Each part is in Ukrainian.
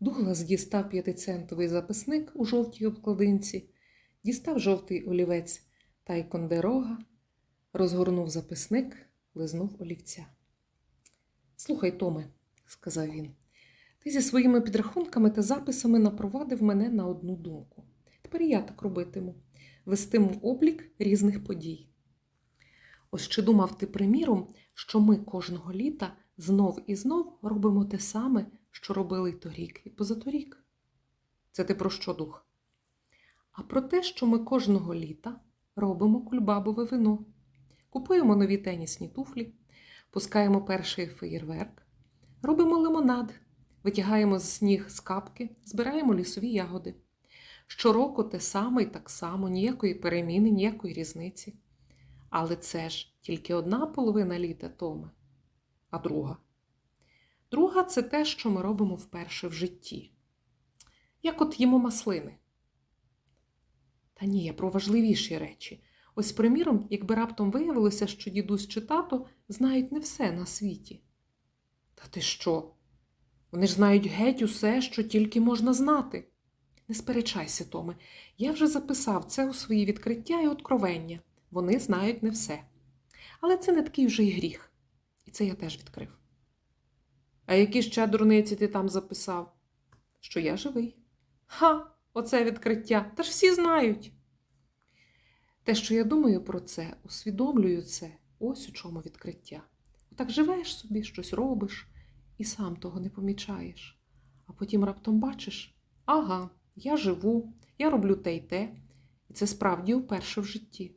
Дуглас дістав п'ятицентовий записник у жовтій обкладинці, дістав жовтий олівець Тайкондерога, розгорнув записник, лизнув олівця. Слухай, Томе, сказав він, ти зі своїми підрахунками та записами напровадив мене на одну думку. Тепер я так робитиму, вестиму облік різних подій. Ось чи думав ти, приміром, що ми кожного літа знов і знов робимо те саме, що робили торік і позаторік? Це ти про що, дух? А про те, що ми кожного літа робимо кульбабове вино, купуємо нові тенісні туфлі, пускаємо перший феєрверк, робимо лимонад, витягаємо з сніг з капки, збираємо лісові ягоди. Щороку те саме і так само, ніякої переміни, ніякої різниці. Але це ж тільки одна половина літа Томе, а друга. Друга це те, що ми робимо вперше в житті. Як от їмо маслини. Та ні, я про важливіші речі. Ось, приміром, якби раптом виявилося, що дідусь чи тато знають не все на світі. Та ти що? Вони ж знають геть усе, що тільки можна знати. Не сперечайся, Томе, я вже записав це у свої відкриття і откровення. Вони знають не все. Але це не такий вже й гріх. І це я теж відкрив. А які ще дурниці ти там записав? Що я живий. Ха, оце відкриття. Та ж всі знають. Те, що я думаю про це, усвідомлюю це, ось у чому відкриття. Отак живеш собі, щось робиш і сам того не помічаєш. А потім раптом бачиш: ага, я живу, я роблю те й те, і це справді вперше в житті.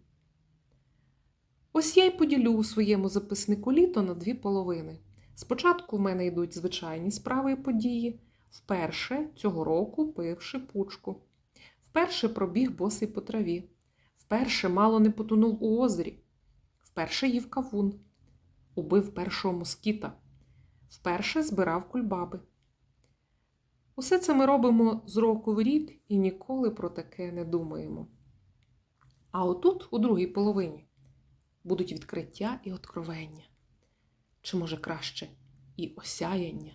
Ось я й поділю у своєму записнику літо на дві половини. Спочатку в мене йдуть звичайні справи і події. Вперше цього року пив шипучку. Вперше пробіг босий по траві. Вперше мало не потонув у озері. Вперше їв кавун. Убив першого москіта. Вперше збирав кульбаби. Усе це ми робимо з року в рік і ніколи про таке не думаємо. А отут, у другій половині, будуть відкриття і откровення. Чи, може, краще, і осяяння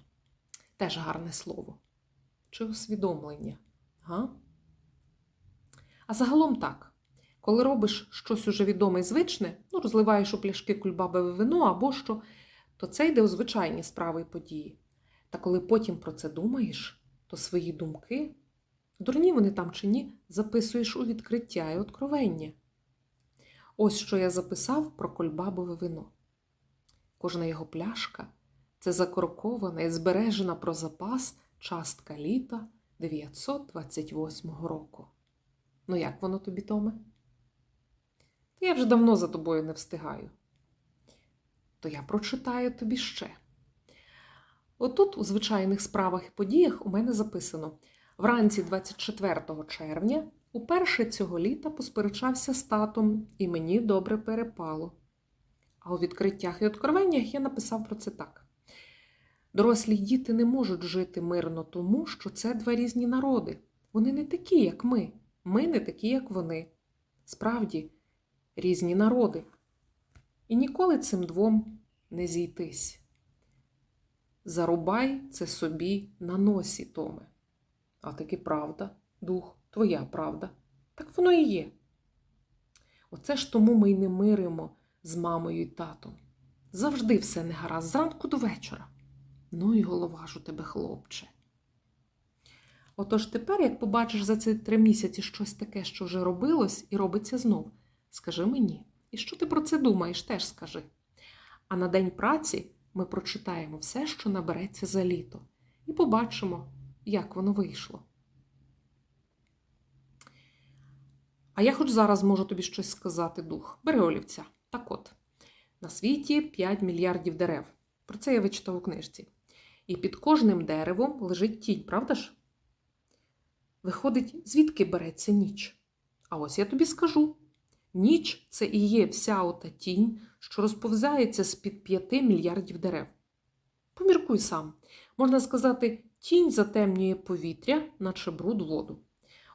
теж гарне слово, чи усвідомлення. Га? А загалом так. Коли робиш щось уже відоме і звичне, ну, розливаєш у пляшки кульбабове вино або що, то це йде у звичайні справи і події. Та коли потім про це думаєш, то свої думки, дурні вони там чи ні, записуєш у відкриття і откровення. Ось що я записав про кольбабове вино. Кожна його пляшка це закоркована і збережена про запас частка літа 928 року. Ну, як воно тобі, Томе? Та я вже давно за тобою не встигаю. То я прочитаю тобі ще. Отут, у звичайних справах і подіях, у мене записано: вранці 24 червня, уперше цього літа посперечався з татом, і мені добре перепало. А у відкриттях і откровеннях я написав про це так. Дорослі діти не можуть жити мирно тому, що це два різні народи. Вони не такі, як ми. Ми не такі, як вони. Справді, різні народи. І ніколи цим двом не зійтись. Зарубай це собі на носі, Томе. А таки правда, дух, твоя правда. Так воно і є. Оце ж тому ми й не миримо з мамою і татом. Завжди все не гаразд, зранку до вечора. Ну і голова ж у тебе, хлопче. Отож тепер, як побачиш за ці три місяці щось таке, що вже робилось і робиться знов, скажи мені. І що ти про це думаєш, теж скажи. А на день праці ми прочитаємо все, що набереться за літо, і побачимо, як воно вийшло. А я хоч зараз можу тобі щось сказати, дух. Бери олівця. Так от, на світі 5 мільярдів дерев. Про це я вичитав у книжці. І під кожним деревом лежить тінь, правда ж? Виходить, звідки береться ніч? А ось я тобі скажу: ніч це і є вся ота тінь, що розповзається з-під 5 мільярдів дерев. Поміркуй сам, можна сказати, тінь затемнює повітря, наче бруд воду.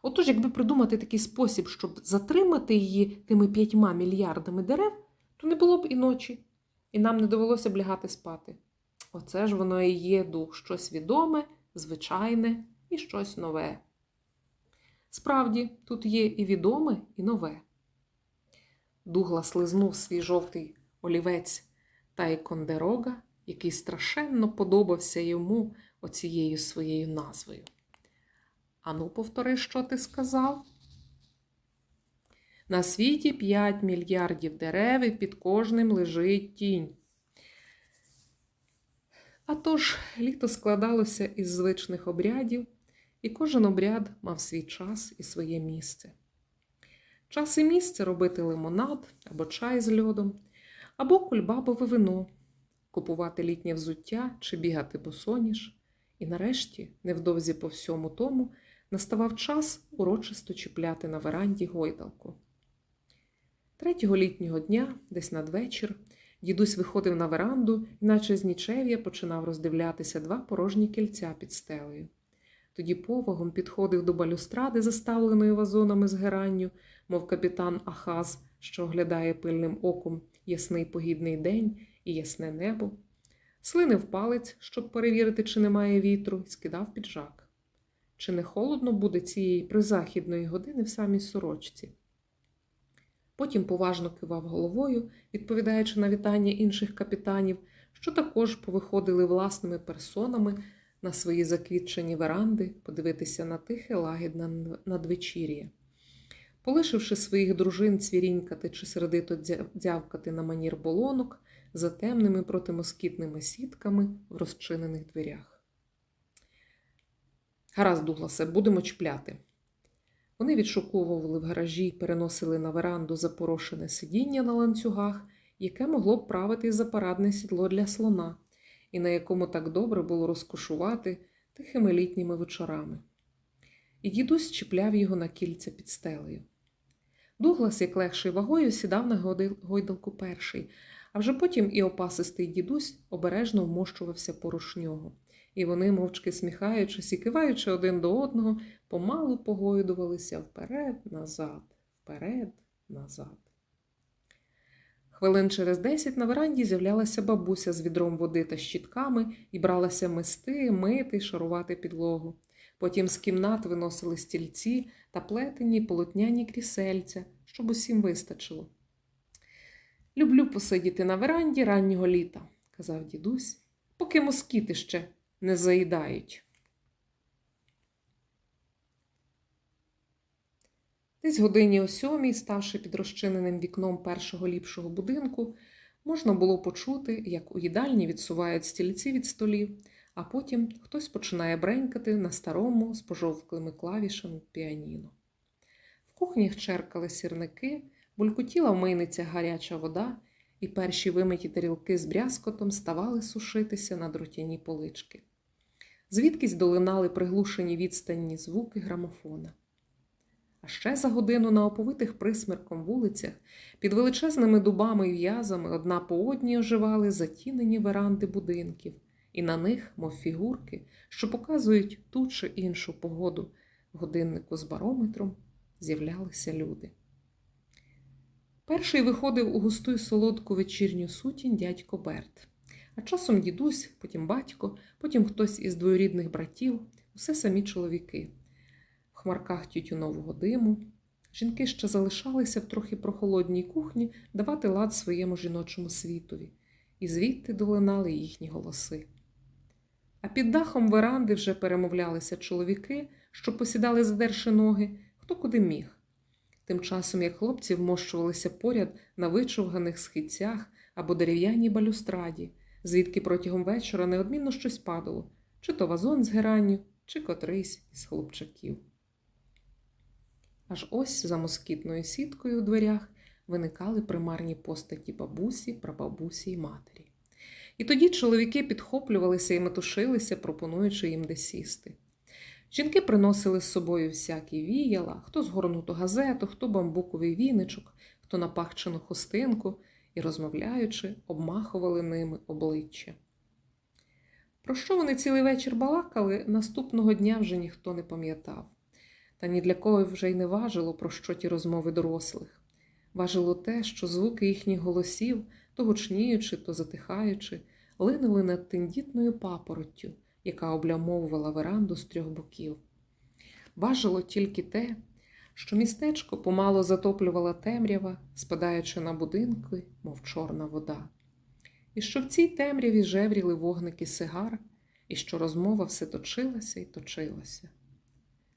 Отож, якби придумати такий спосіб, щоб затримати її тими п'ятьма мільярдами дерев, то не було б і ночі, і нам не довелося б лягати спати. Оце ж воно і є дух, щось відоме, звичайне і щось нове. Справді, тут є і відоме, і нове. Дуглас лизнув свій жовтий олівець та й кондерога, який страшенно подобався йому оцією своєю назвою. Ану, повтори, що ти сказав? На світі 5 мільярдів дерев і під кожним лежить тінь. А тож літо складалося із звичних обрядів, і кожен обряд мав свій час і своє місце. Час і місце робити лимонад або чай з льодом, або кульбабове вино, купувати літнє взуття чи бігати босоніж. І нарешті, невдовзі по всьому тому, наставав час урочисто чіпляти на веранді гойдалку. Третього літнього дня, десь надвечір, дідусь виходив на веранду наче з нічев'я, починав роздивлятися два порожні кільця під стелею. Тоді повагом підходив до балюстради, заставленої вазонами з геранню, мов капітан Ахаз, що оглядає пильним оком ясний погідний день і ясне небо, слинив палець, щоб перевірити, чи немає вітру, і скидав піджак. Чи не холодно буде цієї призахідної години в самій сорочці? Потім поважно кивав головою, відповідаючи на вітання інших капітанів, що також повиходили власними персонами на свої заквітчені веранди подивитися на тихе лагідне надвечір'я. Полишивши своїх дружин цвірінькати чи сердито дзявкати на манір болонок за темними протимоскітними сітками в розчинених дверях. Гаразд, Дугласе, будемо чіпляти. Вони відшуковували в гаражі й переносили на веранду запорошене сидіння на ланцюгах, яке могло б правити за парадне сідло для слона, і на якому так добре було розкошувати тихими літніми вечорами. І дідусь чіпляв його на кільця під стелею. Дуглас, як легший вагою, сідав на гойдалку перший, а вже потім і опасистий дідусь обережно вмощувався поруч нього, і вони, мовчки сміхаючись і киваючи один до одного, помалу погойдувалися вперед, назад, вперед, назад. Хвилин через десять на веранді з'являлася бабуся з відром води та щітками і бралася мести, мити шарувати підлогу. Потім з кімнат виносили стільці та плетені полотняні крісельця, щоб усім вистачило. Люблю посидіти на веранді раннього літа, казав дідусь, поки москіти ще не заїдають. Десь годині о сьомій, ставши під розчиненим вікном першого ліпшого будинку, можна було почути, як у їдальні відсувають стільці від столів, а потім хтось починає бренькати на старому з пожовклими клавішами піаніно. В кухні черкали сірники, булькотіла в мийницях гаряча вода, і перші вимиті тарілки з брязкотом ставали сушитися на дротяні полички. Звідкись долинали приглушені відстанні звуки грамофона. А ще за годину на оповитих присмерком вулицях під величезними дубами і в'язами одна по одній оживали затінені веранди будинків, і на них, мов фігурки, що показують ту чи іншу погоду годиннику з барометром, з'являлися люди. Перший виходив у густу й солодку вечірню сутінь дядько Берт, а часом дідусь, потім батько, потім хтось із двоюрідних братів, усе самі чоловіки. В хмарках тютюнового диму. Жінки ще залишалися в трохи прохолодній кухні давати лад своєму жіночому світові, і звідти долинали їхні голоси. А під дахом веранди вже перемовлялися чоловіки, що посідали задерши ноги, хто куди міг. Тим часом, як хлопці вмощувалися поряд на вичовганих східцях або дерев'яній балюстраді, звідки протягом вечора неодмінно щось падало, чи то вазон з геранню, чи котрийсь із хлопчаків. Аж ось за москітною сіткою у дверях виникали примарні постаті бабусі, прабабусі й матері. І тоді чоловіки підхоплювалися і метушилися, пропонуючи їм де сісти. Жінки приносили з собою всякі віяла, хто згорнуту газету, хто бамбуковий віничок, хто напахчену хустинку і, розмовляючи, обмахували ними обличчя. Про що вони цілий вечір балакали, наступного дня вже ніхто не пам'ятав. Та ні для кого вже й не важило, про що ті розмови дорослих. Важило те, що звуки їхніх голосів, то гучніючи, то затихаючи, линули над тендітною папороттю, яка облямовувала веранду з трьох боків. Важило тільки те, що містечко помало затоплювала темрява, спадаючи на будинки, мов чорна вода, і що в цій темряві жевріли вогники сигар, і що розмова все точилася і точилася.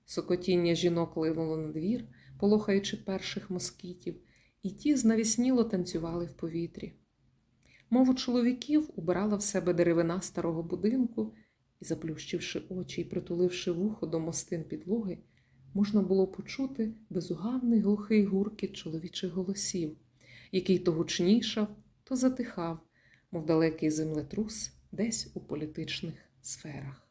Сокотіння жінок линуло на двір, полохаючи перших москітів, і ті знавісніло танцювали в повітрі. Мову чоловіків убирала в себе деревина старого будинку, і, заплющивши очі і притуливши вухо до мостин підлоги, можна було почути безугавний глухий гуркіт чоловічих голосів, який то гучнішав, то затихав, мов далекий землетрус десь у політичних сферах.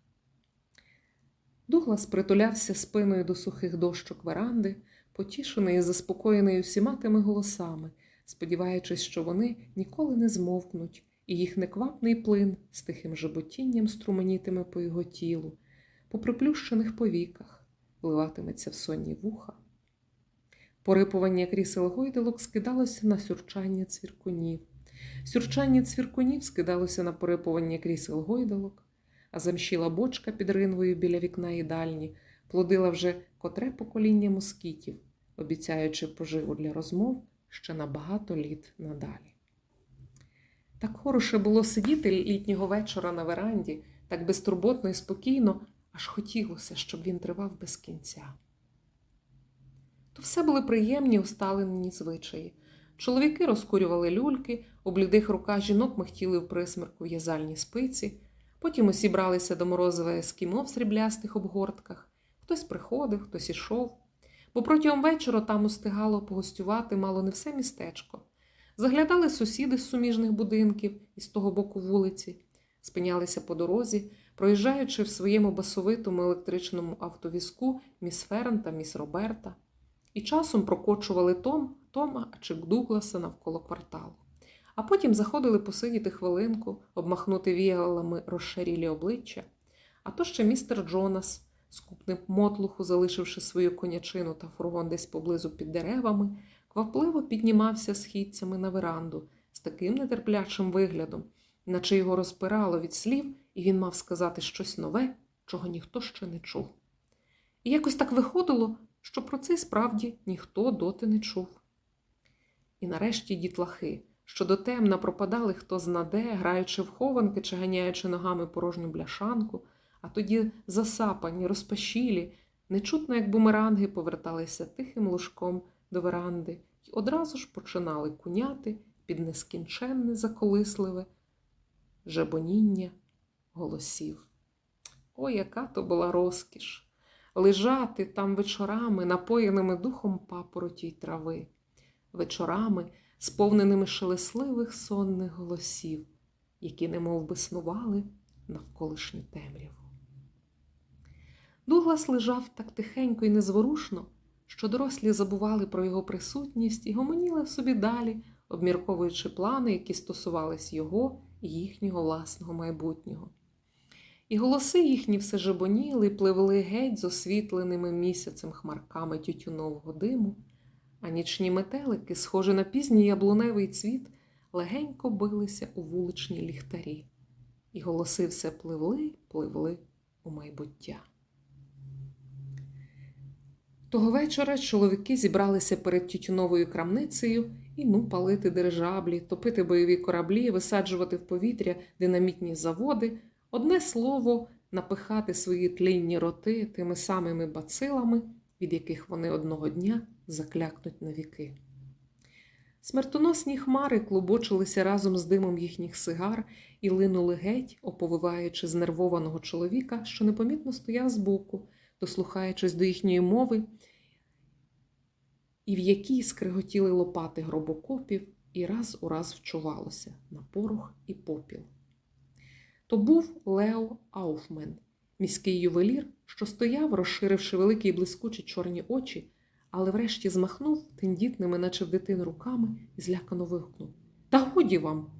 Дуглас притулявся спиною до сухих дощок веранди, потішений і заспокоєний усіма тими голосами, сподіваючись, що вони ніколи не змовкнуть, і їх неквапний плин з тихим жеботінням струменітиме по його тілу, по приплющених повіках, вливатиметься в сонні вуха. Порипування крісел гойдалок скидалося на сюрчання цвіркунів. Сюрчання цвіркунів скидалося на порипування крісел гойдалок, а замщіла бочка під ринвою біля вікна їдальні плодила вже котре покоління москітів, обіцяючи поживу для розмов ще на багато літ надалі. Так хороше було сидіти літнього вечора на веранді, так безтурботно і спокійно, аж хотілося, щоб він тривав без кінця. То все були приємні усталені звичаї. Чоловіки розкурювали люльки, у блідих руках жінок михтіли в присмерку в'язальні спиці, потім усі бралися до морозива ескімо в сріблястих обгортках, хтось приходив, хтось ішов, бо протягом вечора там устигало погостювати мало не все містечко. Заглядали сусіди з суміжних будинків із того боку вулиці, спинялися по дорозі, проїжджаючи в своєму басовитому електричному автовізку міс Ферн та міс Роберта, і часом прокочували Том, Тома чи Дугласа навколо кварталу. А потім заходили посидіти хвилинку, обмахнути віялами розшарілі обличчя. А то ще містер Джонас, скупним мотлуху, залишивши свою конячину та фургон десь поблизу під деревами, квапливо піднімався східцями на веранду з таким нетерплячим виглядом, наче його розпирало від слів, і він мав сказати щось нове, чого ніхто ще не чув. І якось так виходило, що про це справді ніхто доти не чув. І нарешті дітлахи, що дотемна пропадали хто знаде, граючи в хованки чи ганяючи ногами порожню бляшанку, а тоді засапані, розпашілі, нечутно, як бумеранги, поверталися тихим лужком до веранди й одразу ж починали куняти під нескінченне заколисливе жебоніння голосів. Ой, яка то була розкіш! Лежати там вечорами, напоєними духом папороті й трави, вечорами, сповненими шелесливих сонних голосів, які немов би снували навколишню темряву. Дуглас лежав так тихенько і незворушно, що дорослі забували про його присутність і гомоніли собі далі, обмірковуючи плани, які стосувались його і їхнього власного майбутнього. І голоси їхні все жебоніли, пливли геть з освітленими місяцем хмарками тютюнового диму, а нічні метелики, схожі на пізній яблуневий цвіт, легенько билися у вуличні ліхтарі, і голоси все пливли, пливли у майбуття. Того вечора чоловіки зібралися перед тютюновою крамницею і ну палити дирижаблі, топити бойові кораблі, висаджувати в повітря динамітні заводи, одне слово, напихати свої тлінні роти тими самими бацилами, від яких вони одного дня заклякнуть на віки. Смертоносні хмари клубочилися разом з димом їхніх сигар і линули геть, оповиваючи знервованого чоловіка, що непомітно стояв збоку, дослухаючись до їхньої мови, і в якій скриготіли лопати гробокопів, і раз у раз вчувалося на порох і попіл. То був Лео Ауфмен, міський ювелір, що стояв, розширивши великі блискучі чорні очі, але врешті змахнув тендітними, наче в дитину руками, і злякано вигукнув Та годі вам!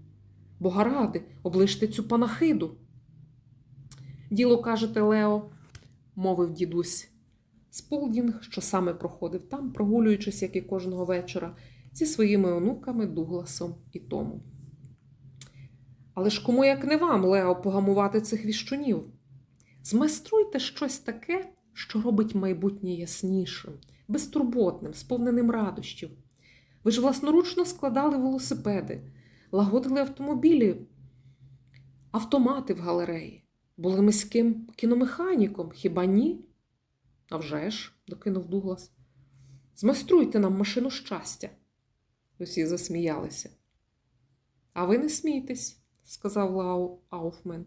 Бога ради, оближте цю панахиду. Діло кажете, Лео, мовив дідусь. Сполдінг, що саме проходив там, прогулюючись, як і кожного вечора, зі своїми онуками Дугласом і Томом. Але ж кому як не вам, Лео, погамувати цих віщунів? Змайструйте щось таке, що робить майбутнє яснішим, безтурботним, сповненим радощів. Ви ж власноручно складали велосипеди, лагодили автомобілі, автомати в галереї, були міським кіномеханіком, хіба ні? «А вже ж», – докинув Дуглас. Змайструйте нам машину щастя. Усі засміялися. А ви не смійтесь, сказав Лау Ауфмен.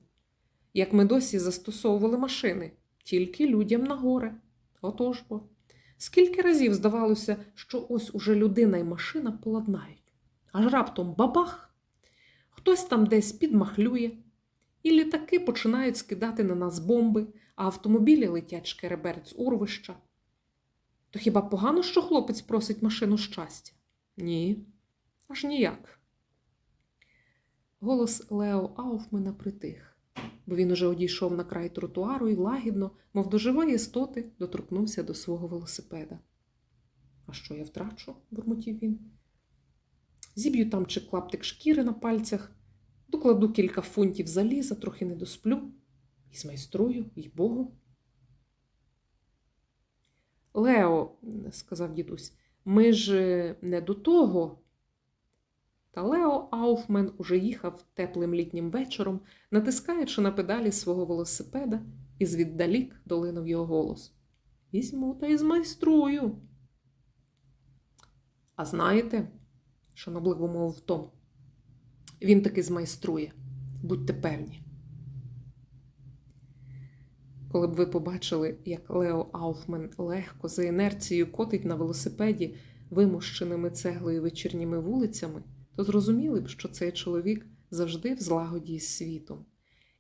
Як ми досі застосовували машини, тільки людям на горе. Отож бо. Скільки разів здавалося, що ось уже людина і машина поладнають. Аж раптом бабах! Хтось там десь підмахлює, і літаки починають скидати на нас бомби, а автомобілі летять шкереберць урвища. То хіба погано, що хлопець просить машину щастя? Ні, аж ніяк. Голос Лео Ауфмена притих, бо він уже одійшов на край тротуару і лагідно, мов до живої істоти, доторкнувся до свого велосипеда. А що я втрачу? бурмотів він. Зіб'ю там чи клаптик шкіри на пальцях, докладу кілька фунтів заліза, трохи не досплю, і змайструю, їй Богу. Лео, сказав дідусь, ми ж е, не до того. Та Лео Ауфмен уже їхав теплим літнім вечором, натискаючи на педалі свого велосипеда, і звіддалік долинув його голос. Візьму та й змайструю. А знаєте, шанобливо мовив Том, він таки змайструє, будьте певні. Коли б ви побачили, як Лео Ауфмен легко за інерцією котить на велосипеді вимощеними цеглою вечірніми вулицями, то зрозуміли б, що цей чоловік завжди в злагоді з світом.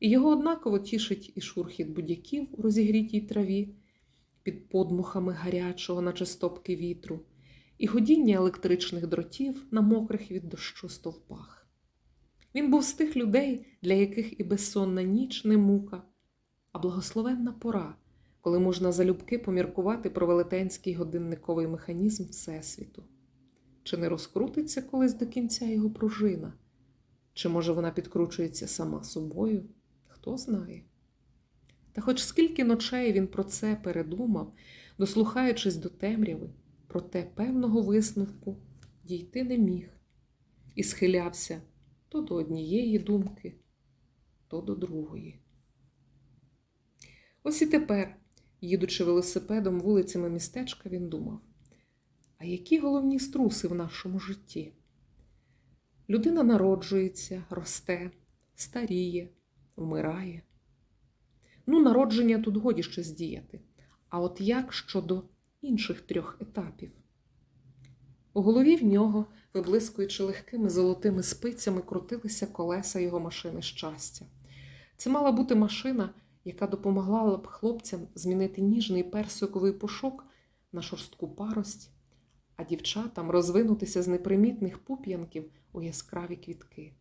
І його однаково тішить і шурхіт будяків у розігрітій траві, під подмухами гарячого, наче стопки вітру, і ходіння електричних дротів на мокрих від дощу стовпах. Він був з тих людей, для яких і безсонна ніч не мука, а благословенна пора, коли можна залюбки поміркувати про велетенський годинниковий механізм Всесвіту. Чи не розкрутиться колись до кінця його пружина? Чи, може, вона підкручується сама собою? Хто знає. Та хоч скільки ночей він про це передумав, дослухаючись до темряви, проте певного висновку дійти не міг і схилявся то до однієї думки, то до другої. Ось і тепер, їдучи велосипедом вулицями містечка, він думав. А які головні струси в нашому житті? Людина народжується, росте, старіє, вмирає. Ну, народження тут годі щось діяти. А от як щодо інших трьох етапів? У голові в нього, виблискуючи легкими золотими спицями, крутилися колеса його машини щастя. Це мала бути машина, яка допомогла б хлопцям змінити ніжний персиковий пушок на шорстку парость а дівчатам розвинутися з непримітних пуп'янків у яскраві квітки.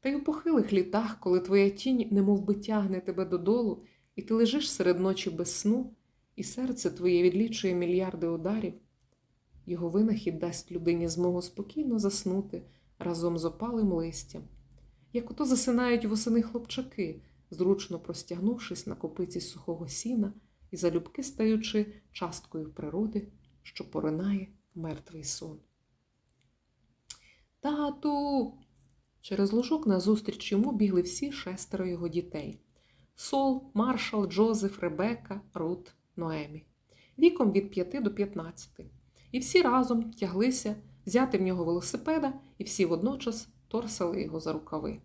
Та й у похилих літах, коли твоя тінь немов би тягне тебе додолу, і ти лежиш серед ночі без сну, і серце твоє відлічує мільярди ударів, його винахід дасть людині змогу спокійно заснути разом з опалим листям, як ото засинають восени хлопчаки, зручно простягнувшись на копиці сухого сіна і залюбки стаючи часткою природи що поринає мертвий сон. Тату. Через лужок назустріч йому бігли всі шестеро його дітей: Сол, Маршал, Джозеф, Ребекка, Рут, Ноемі, віком від 5 до 15. І всі разом тяглися взяти в нього велосипеда, і всі водночас торсали його за рукави.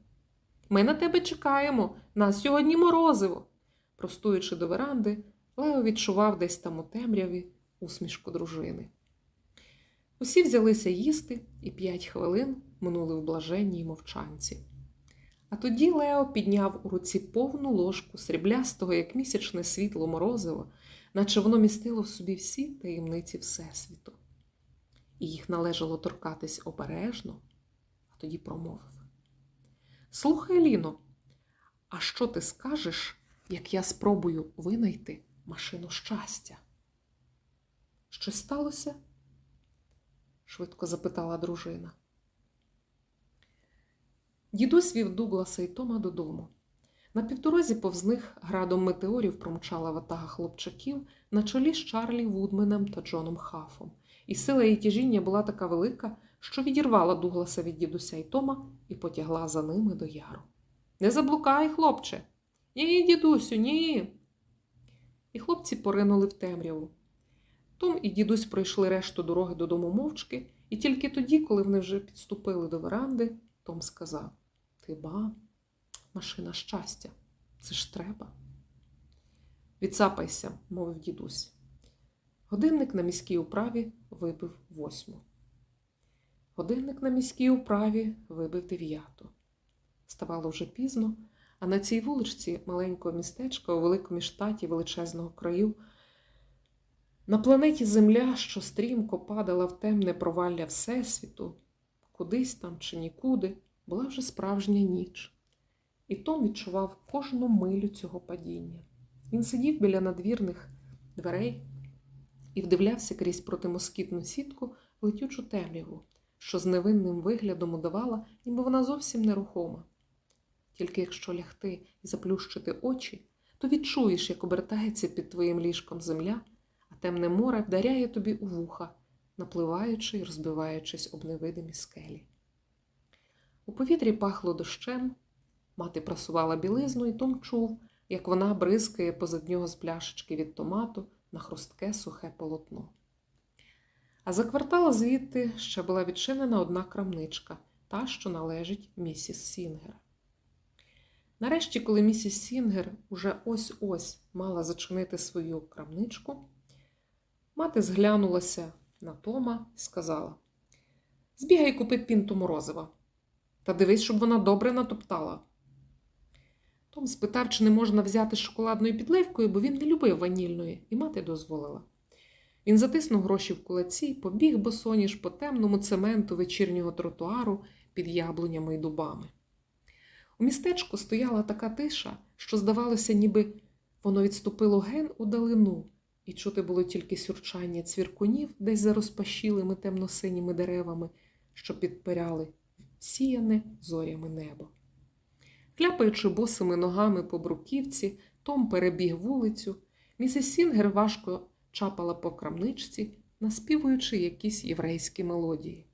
Ми на тебе чекаємо, нас сьогодні морозиво. Простуючи до веранди, Лео відчував десь там у темряві усмішку дружини. Усі взялися їсти, і п'ять хвилин минули в блаженній мовчанці. А тоді Лео підняв у руці повну ложку сріблястого, як місячне світло морозиво, наче воно містило в собі всі таємниці Всесвіту. І їх належало торкатись обережно, а тоді промовив: Слухай, Ліно, а що ти скажеш, як я спробую винайти машину щастя? Щось сталося? швидко запитала дружина. Дідусь вів Дугласа і Тома додому. На півдорозі повз них градом метеорів промчала ватага хлопчаків на чолі з Чарлі Вудменом та Джоном Хафом. І сила її тяжіння була така велика, що відірвала Дугласа від дідуся і Тома і потягла за ними до яру. Не заблукай, хлопче. Ні, дідусю, ні. І хлопці поринули в темряву. Том і дідусь пройшли решту дороги додому мовчки, і тільки тоді, коли вони вже підступили до веранди, Том сказав: Ти ба, машина щастя, це ж треба. Відсапайся, мовив дідусь. Годинник на міській управі вибив восьму. Годинник на міській управі вибив дев'яту. Ставало вже пізно, а на цій вуличці маленького містечка у великому штаті величезного краю, на планеті Земля, що стрімко падала в темне провалля Всесвіту, кудись там чи нікуди, була вже справжня ніч. І Том відчував кожну милю цього падіння. Він сидів біля надвірних дверей і вдивлявся крізь протимоскітну сітку летючу темряву, що з невинним виглядом удавала, ніби вона зовсім нерухома. Тільки якщо лягти і заплющити очі, то відчуєш, як обертається під твоїм ліжком земля, темне море вдаряє тобі у вуха, напливаючи і розбиваючись об невидимі скелі. У повітрі пахло дощем, мати прасувала білизну, і Том чув, як вона бризкає позад нього з пляшечки від томату на хрустке сухе полотно. А за квартал звідти ще була відчинена одна крамничка, та, що належить місіс Сінгер. Нарешті, коли місіс Сінгер уже ось-ось мала зачинити свою крамничку, мати зглянулася на Тома і сказала: Збігай купи пінту морозива. Та дивись, щоб вона добре натоптала. Том спитав, чи не можна взяти шоколадною підливкою, бо він не любив ванільної, і мати дозволила. Він затиснув гроші в кулаці, побіг босоніж по темному цементу вечірнього тротуару під яблунями й дубами. У містечку стояла така тиша, що, здавалося, ніби воно відступило ген у далину, і чути було тільки сюрчання цвіркунів десь за розпашілими темно-синіми деревами, що підпиряли сіяне зорями небо. Кляпаючи босими ногами по бруківці, Том перебіг вулицю, місіс Сінгер важко чапала по крамничці, наспівуючи якісь єврейські мелодії.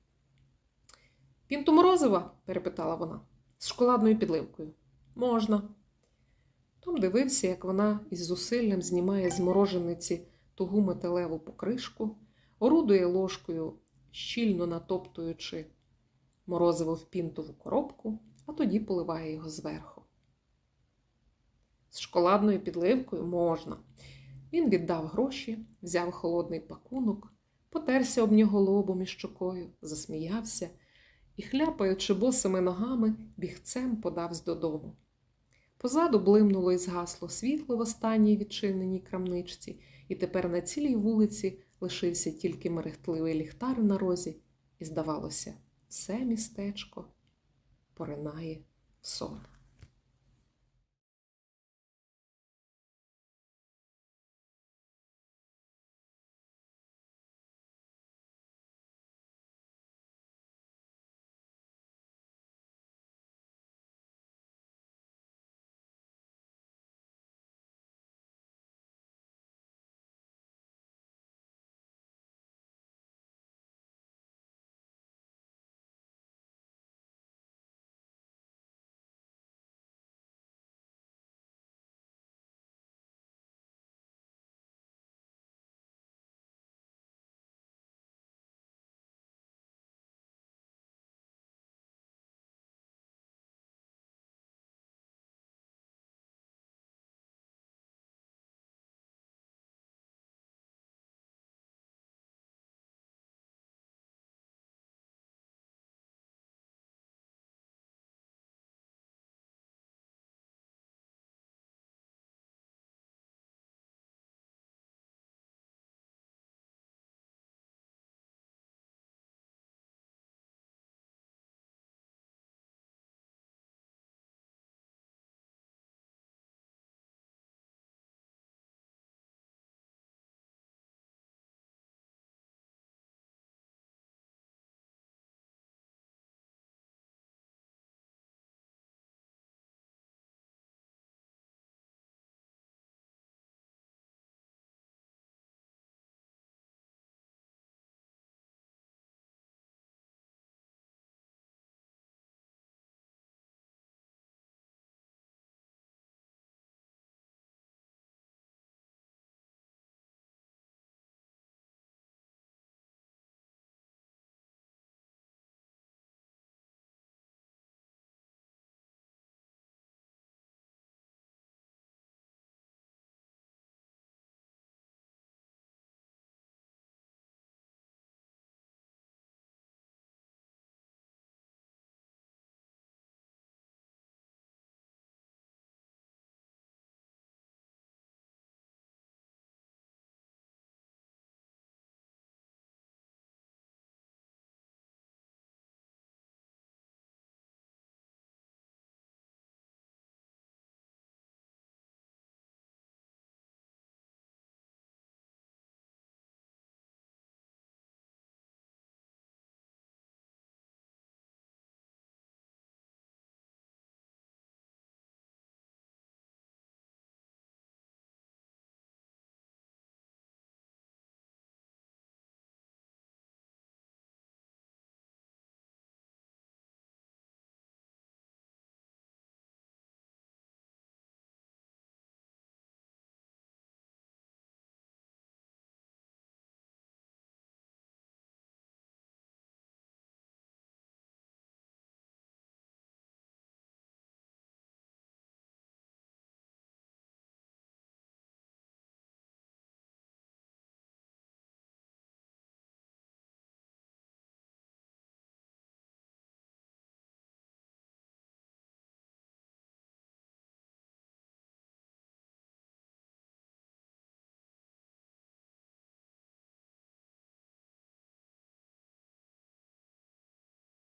Пінту морозива? перепитала вона, з шоколадною підливкою. Можна. Том дивився, як вона із зусиллям знімає з морожениці тугу металеву покришку, орудує ложкою, щільно натоптуючи морозиво в пінтову коробку, а тоді поливає його зверху. З шоколадною підливкою можна. Він віддав гроші, взяв холодний пакунок, потерся об нього лобом і щокою, засміявся і, хляпаючи босими ногами, бігцем подавсь додому. Позаду блимнуло і згасло світло в останній відчиненій крамничці, і тепер на цілій вулиці лишився тільки мерехтливий ліхтар на розі, і, здавалося, все містечко поринає в сон.